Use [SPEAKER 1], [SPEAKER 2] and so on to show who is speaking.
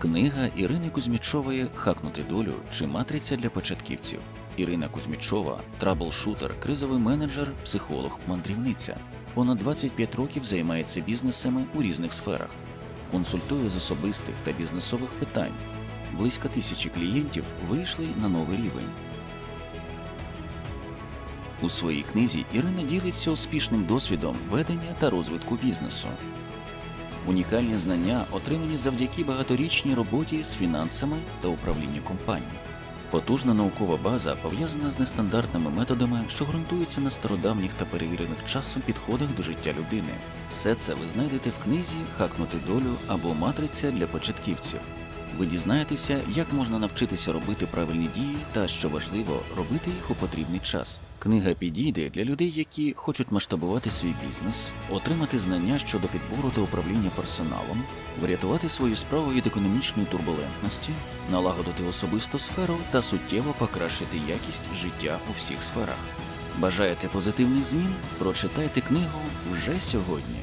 [SPEAKER 1] Книга Ірини Кузьмічової Хакнути долю чи матриця для початківців. Ірина Кузьмічова траблшутер, кризовий менеджер, психолог, мандрівниця. Понад 25 років займається бізнесами у різних сферах, консультує з особистих та бізнесових питань. Близько тисячі клієнтів вийшли на новий рівень. У своїй книзі Ірина ділиться успішним досвідом ведення та розвитку бізнесу. Унікальні знання отримані завдяки багаторічній роботі з фінансами та управлінню компанії. Потужна наукова база пов'язана з нестандартними методами, що ґрунтуються на стародавніх та перевірених часом підходах до життя людини. Все це ви знайдете в книзі Хакнути долю або Матриця для початківців. Ви дізнаєтеся, як можна навчитися робити правильні дії та, що важливо, робити їх у потрібний час. Книга підійде для людей, які хочуть масштабувати свій бізнес, отримати знання щодо підбору та управління персоналом, врятувати свою справу від економічної турбулентності, налагодити особисту сферу та суттєво покращити якість життя у всіх сферах. Бажаєте позитивних змін? Прочитайте книгу вже сьогодні.